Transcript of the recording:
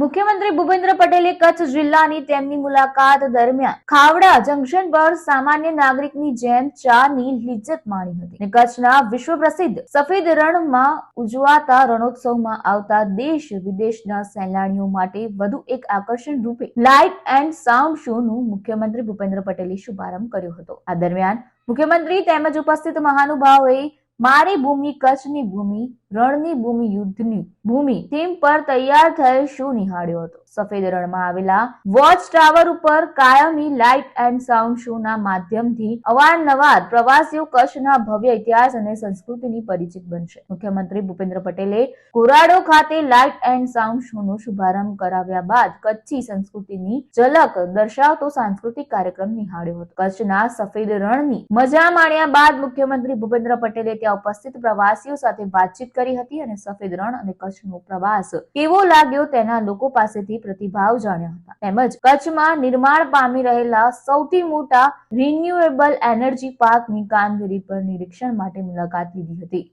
મુખ્યમંત્રી ભૂપેન્દ્ર પટેલે કચ્છ જિલ્લાની તેમની મુલાકાત દરમિયાન ખાવડા જંકશન પર સામાન્ય નાગરિકની જેમ ચાની લિજ્જત માણી હતી કચ્છના વિશ્વ પ્રસિદ્ધ સફેદ રણમાં ઉજવાતા રણોત્સવમાં આવતા દેશ વિદેશના સહેલાણીઓ માટે વધુ એક આકર્ષણ રૂપે લાઇટ એન્ડ સાઉન્ડ શો નું મુખ્યમંત્રી ભૂપેન્દ્ર પટેલે શુભારંભ કર્યો હતો. આ દરમિયાન મુખ્યમંત્રી તેમજ ઉપસ્થિત મહાનુભાવોએ મારી ભૂમિ, કચ્છની ભૂમિ, રણની ભૂમિ, યુદ્ધની ભૂમિ થીમ પર તૈયાર થયેલ શો નિહાળ્યો હતો? સફેદ રણમાં આવેલા વોચ ટાવર ઉપર કાયમી લાઇટ એન્ડ સાઉન્ડ શો ના માધ્યમથી અવારનવાર પ્રવાસીઓ કચ્છના ભવ્ય ઇતિહાસ અને સંસ્કૃતિની પરિચિત બનશે. મુખ્યમંત્રી ભૂપેન્દ્ર પટેલે કોરાડો ખાતે લાઇટ એન્ડ સાઉન્ડ શો નો શુભારંભ કરાવ્યા બાદ કચ્છી સંસ્કૃતિની ઝલક દર્શાવતો સાંસ્કૃતિક કાર્યક્રમ નિહાળ્યો હતો. કચ્છના સફેદ રણની મજા માણ્યા બાદ મુખ્યમંત્રી ભૂપેન્દ્ર પટેલે ત્યાં ઉપસ્થિત પ્રવાસીઓ સાથે વાતચીત કરી હતી અને સફેદ રણ અને કચ્છનો પ્રવાસ કેવો લાગ્યો તેના લોકો પાસેથી પ્રતિભાવ જાણ્યા હતા. તેમજ કચ્છમાં નિર્માણ પામી રહેલા સૌથી મોટા રિન્યુએબલ એનર્જી પાર્કની કામગીરી પર નિરીક્ષણ માટે મુલાકાત લીધી હતી.